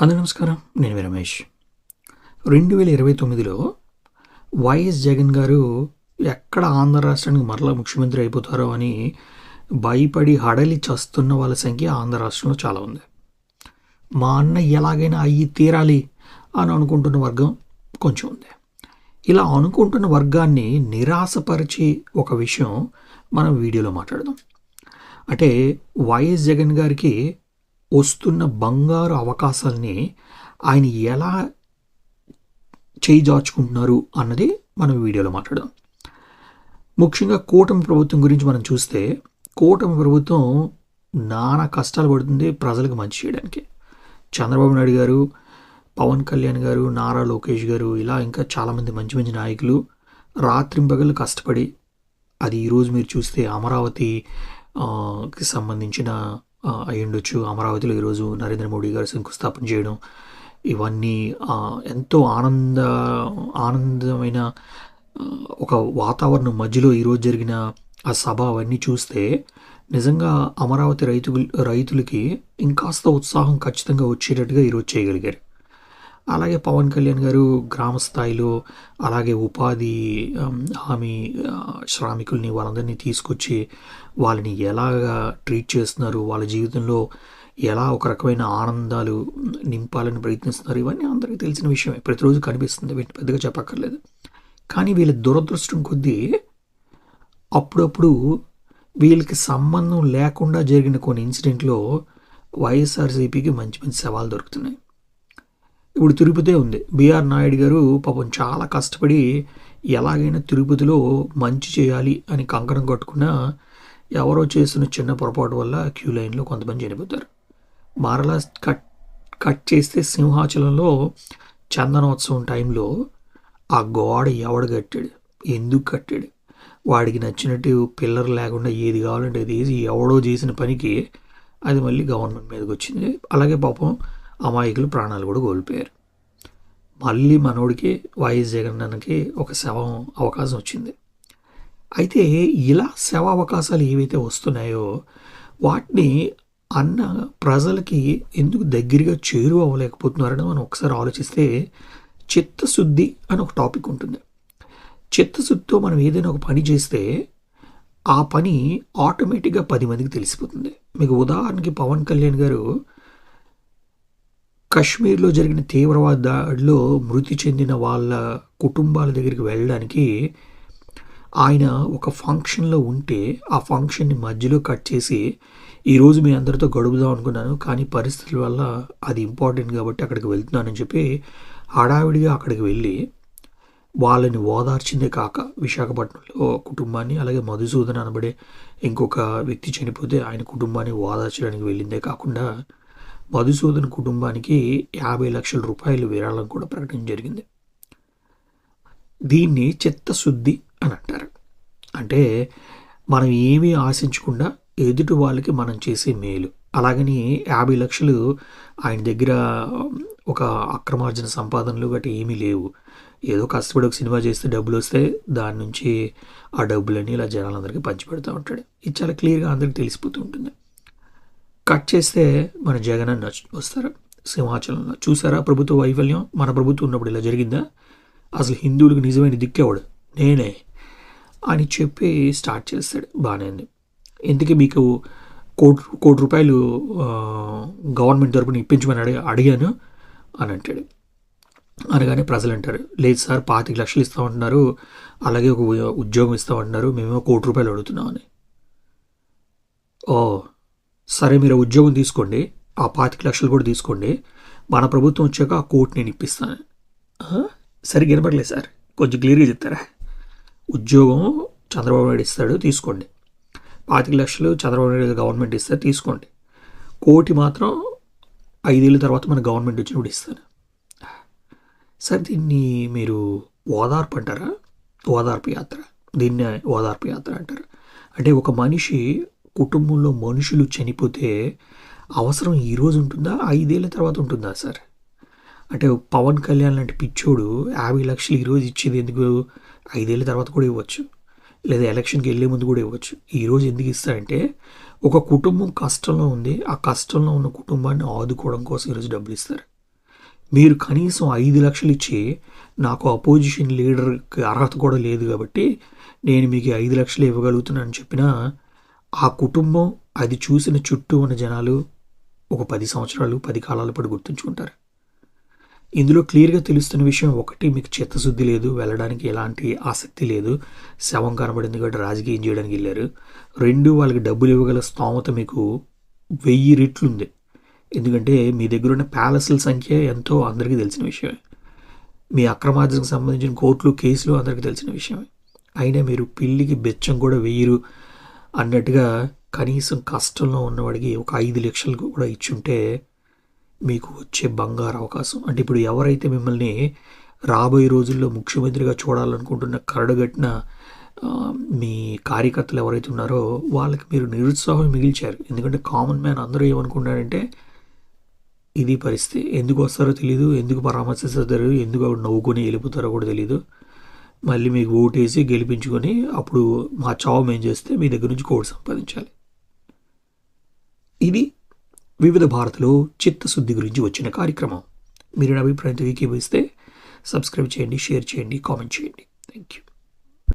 అందరూ నమస్కారం. నేను రమేష్. రెండు వేల ఇరవై తొమ్మిదిలో వైఎస్ జగన్ గారు ఎక్కడ ఆంధ్ర రాష్ట్రానికి మరలా ముఖ్యమంత్రి అయిపోతారో అని భయపడి హడలి చస్తున్న వాళ్ళ సంఖ్య ఆంధ్ర రాష్ట్రంలో చాలా ఉంది. మా అన్న ఎలాగైనా అయ్యి తీరాలి అని అనుకుంటున్న వర్గం కొంచెం ఉంది. ఇలా అనుకుంటున్న వర్గాన్ని నిరాశపరిచి ఒక విషయం మనం వీడియోలో మాట్లాడదాం. అంటే వైఎస్ జగన్ గారికి వస్తున్న బంగారు అవకాశాలని ఆయన ఎలా చేయి అన్నది మనం వీడియోలో మాట్లాడదాం. ముఖ్యంగా కూటమి ప్రభుత్వం గురించి మనం చూస్తే కూటమి ప్రభుత్వం నానా కష్టాలు పడుతుంది ప్రజలకు మంచి చేయడానికి. చంద్రబాబు నాయుడు గారు పవన్ కళ్యాణ్ గారు నారా లోకేష్ గారు ఇలా ఇంకా చాలామంది మంచి మంచి నాయకులు రాత్రింపగలు కష్టపడి అది ఈరోజు మీరు చూస్తే అమరావతి సంబంధించిన అయ్యుండొచ్చు. అమరావతిలో ఈరోజు నరేంద్ర మోడీ గారు శంకుస్థాపన చేయడం ఇవన్నీ ఎంతో ఆనంద ఆనందమైన ఒక వాతావరణం మధ్యలో ఈరోజు జరిగిన ఆ సభ అవన్నీ చూస్తే నిజంగా అమరావతి రైతు రైతులకి ఇంకాస్త ఉత్సాహం ఖచ్చితంగా వచ్చేటట్టుగా ఈరోజు చేయగలిగారు. అలాగే పవన్ కళ్యాణ్ గారు గ్రామ స్థాయిలో అలాగే ఉపాధి హామీ శ్రామికుల్ని వాళ్ళందరినీ తీసుకొచ్చి వాళ్ళని ఎలాగా ట్రీట్ చేస్తున్నారు వాళ్ళ జీవితంలో ఎలా ఒక రకమైన ఆనందాలు నింపాలని ప్రయత్నిస్తున్నారు ఇవన్నీ అందరికీ తెలిసిన విషయమే. ప్రతిరోజు కనిపిస్తుంది వీటిని పెద్దగా చెప్పక్కర్లేదు. కానీ వీళ్ళ దురదృష్టం కొద్దీ అప్పుడప్పుడు వీళ్ళకి సంబంధం లేకుండా జరిగిన కొన్ని ఇన్సిడెంట్లో వైఎస్ఆర్సీపీకి మంచి మంచి సవాలు దొరుకుతున్నాయి. ఇప్పుడు తిరుపతే ఉంది. బీఆర్ నాయుడు గారు పాపం చాలా కష్టపడి ఎలాగైనా తిరుపతిలో మంచి చేయాలి అని కంకణం కట్టుకున్న ఎవరో చేసిన చిన్న పొరపాటు వల్ల క్యూ లైన్లో కొంతమంది చనిపోతారు. మరలా కట్ కట్ చేస్తే సింహాచలంలో చందనోత్సవం టైంలో ఆ గోడ ఎవడు కట్టాడు? ఎందుకు కట్టాడు? వాడికి నచ్చినట్టు పిల్లర్ లేకుండా ఏది కావాలంటే అది వేసి ఎవడో చేసిన పనికి అది మళ్ళీ గవర్నమెంట్ మీదకి వచ్చింది. అలాగే పాపం అమాయకులు ప్రాణాలు కూడా కోల్పోయారు. మళ్ళీ మనోడికి వైఎస్ జగన్ అన్నకి ఒక శవం అవకాశం వచ్చింది. అయితే ఇలా శవ అవకాశాలు ఏవైతే వస్తున్నాయో వాటిని అన్న ప్రజలకి ఎందుకు దగ్గరగా చేరువ అవ్వలేకపోతున్నారని మనం ఒకసారి ఆలోచిస్తే చిత్తశుద్ధి అని ఒక టాపిక్ ఉంటుంది. చిత్తశుద్ధితో మనం ఏదైనా ఒక పని చేస్తే ఆ పని ఆటోమేటిక్గా పది మందికి తెలిసిపోతుంది. మీకు ఉదాహరణకి పవన్ కళ్యాణ్ గారు కశ్మీర్లో జరిగిన తీవ్రవాద దాడిలో మృతి చెందిన వాళ్ళ కుటుంబాల దగ్గరికి వెళ్ళడానికి ఆయన ఒక ఫంక్షన్లో ఉంటే ఆ ఫంక్షన్ని మధ్యలో కట్ చేసి ఈరోజు మీ అందరితో గడుపుదాం అనుకున్నాను కానీ పరిస్థితుల వల్ల అది ఇంపార్టెంట్ కాబట్టి అక్కడికి వెళ్తున్నానని చెప్పి హడావిడిగా అక్కడికి వెళ్ళి వాళ్ళని ఓదార్చిందే కాక విశాఖపట్నంలో కుటుంబాన్ని అలాగే మధుసూదన్ అనబడే ఇంకొక వ్యక్తి చనిపోతే ఆయన కుటుంబాన్ని ఓదార్చడానికి వెళ్ళిందే కాకుండా మధుసూదన్ కుటుంబానికి యాభై లక్షల రూపాయలు విరాళం కూడా ప్రకటన జరిగింది. దీన్ని చిత్తశుద్ధి అని అంటారు. అంటే మనం ఏమీ ఆశించకుండా ఎదుటి వాళ్ళకి మనం చేసే మేలు. అలాగని యాభై లక్షలు ఆయన దగ్గర ఒక అక్రమార్జన సంపాదనలు గట్రా ఏమీ లేవు. ఏదో కష్టపడి ఒక సినిమా చేస్తే డబ్బులు వస్తే దాని నుంచి ఆ డబ్బులన్నీ ఇలా జనాలందరికీ పంచిపెడతా ఉంటాడు. ఇది చాలా క్లియర్గా అందరికీ తెలిసిపోతూ ఉంటుంది. కట్ చేస్తే మన జగన్ అన్న వస్తారు? సింహాచలంలో. చూసారా ప్రభుత్వ వైఫల్యం? మన ప్రభుత్వం ఉన్నప్పుడు ఇలా జరిగిందా? అసలు హిందువులకు నిజమైన దిక్కేవాడు నేనే అని చెప్పి స్టార్ట్ చేస్తాడు. బాగానే ఉంది. ఎందుకే మీకు కోటి కోటి రూపాయలు గవర్నమెంట్ తరపున ఇప్పించమని అడిగా అడిగాను అని అంటాడు. అనగానే ప్రజలు అంటారు లేదు సార్ పాతిక లక్షలు ఇస్తామంటున్నారు అలాగే ఒక ఉద్యోగం ఇస్తామంటున్నారు మేమేమో కోటి రూపాయలు అడుగుతున్నామని. ఓ సరే మీరు ఉద్యోగం తీసుకోండి. ఆ పాతిక లక్షలు కూడా తీసుకోండి. మన ప్రభుత్వం వచ్చాక ఆ కోట్ నేను ఇప్పిస్తాను. ఆ? సరిగ్గా వినపడలేదు సార్. కొంచెం క్లియర్గా చెప్తారా? ఉద్యోగం చంద్రబాబు నాయుడు ఇస్తాడు తీసుకోండి. పాతిక లక్షలు చంద్రబాబు నాయుడు గవర్నమెంట్ ఇస్తే తీసుకోండి. కోటి మాత్రం ఐదేళ్ళ తర్వాత మన గవర్నమెంట్ వచ్చినప్పుడు ఇస్తాను. సార్ దీన్ని మీరు ఓదార్పు అంటారా? ఓదార్పు యాత్ర. దీన్ని ఓదార్పు యాత్ర అంటారు. అంటే ఒక మనిషి కుటుంబంలో మనుషులు చనిపోతే అవసరం ఈరోజు ఉంటుందా? ఐదేళ్ళ తర్వాత ఉంటుందా సార్? అంటే పవన్ కళ్యాణ్ లాంటి పిచ్చోడు యాభై లక్షలు ఈరోజు ఇచ్చేది ఎందుకు? ఐదేళ్ళ తర్వాత కూడా ఇవ్వచ్చు. లేదా ఎలక్షన్కి వెళ్ళే ముందు కూడా ఇవ్వచ్చు. ఈరోజు ఎందుకు ఇస్తారంటే ఒక కుటుంబం కష్టంలో ఉంది. ఆ కష్టంలో ఉన్న కుటుంబాన్ని ఆదుకోవడం కోసం ఈరోజు డబ్బులు ఇస్తారు. మీరు కనీసం ఐదు లక్షలు ఇచ్చి నాకు అపోజిషన్ లీడర్కి అర్హత కూడా లేదు కాబట్టి నేను మీకు ఐదు లక్షలు ఇవ్వగలుగుతున్నానని చెప్పినా ఆ కుటుంబం అది చూసిన చుట్టూ ఉన్న జనాలు ఒక పది సంవత్సరాలు పది కాలాల పాటు గుర్తుంచుకుంటారు. ఇందులో క్లియర్గా తెలుస్తున్న విషయం ఒకటి మీకు చిత్తశుద్ధి లేదు వెళ్ళడానికి ఎలాంటి ఆసక్తి లేదు శవం కనబడింది కాబట్టి రాజకీయం చేయడానికి వెళ్ళారు. రెండు వాళ్ళకి డబ్బులు ఇవ్వగల స్తోమత మీకు వెయ్యి రెట్లుంది ఎందుకంటే మీ దగ్గర ఉన్న ప్యాలెస్ల సంఖ్య ఎంతో అందరికీ తెలిసిన విషయమే. మీ అక్రమార్జనకు సంబంధించిన కోర్టులు కేసులు అందరికీ తెలిసిన విషయమే. అయినా మీరు పిల్లికి బెచ్చం కూడా వెయ్యిరు అన్నట్టుగా కనీసం కష్టంలో ఉన్నవాడికి ఒక ఐదు లక్షలు కూడా ఇచ్చుంటే మీకు వచ్చే బంగారు అవకాశం. అంటే ఇప్పుడు ఎవరైతే మిమ్మల్ని రాబోయే రోజుల్లో ముఖ్యమంత్రిగా చూడాలనుకుంటున్న కరడుగట్టిన మీ కార్యకర్తలు ఎవరైతే ఉన్నారో వాళ్ళకి మీరు నిరుత్సాహం మిగిల్చారు. ఎందుకంటే కామన్ మ్యాన్ అందరూ ఏమనుకున్నారంటే ఇది పరిస్థితి. ఎందుకు వస్తారో తెలియదు ఎందుకు పరామర్శిస్తారో ఎందుకు ఆవిడ నవ్వుకొని వెళ్ళిపోతారో కూడా తెలియదు మళ్ళీ మీకు ఓటేసి గెలిపించుకొని అప్పుడు మా చావు మేము చేస్తే మీ దగ్గర నుంచి కోడి సంపాదించాలి. ఇది వివిధ భారత్లో చిత్తశుద్ధి గురించి వచ్చిన కార్యక్రమం. మీరు నా అభిప్రాయంతో ఏకీభవిస్తే సబ్స్క్రైబ్ చేయండి షేర్ చేయండి కామెంట్ చేయండి. Thank you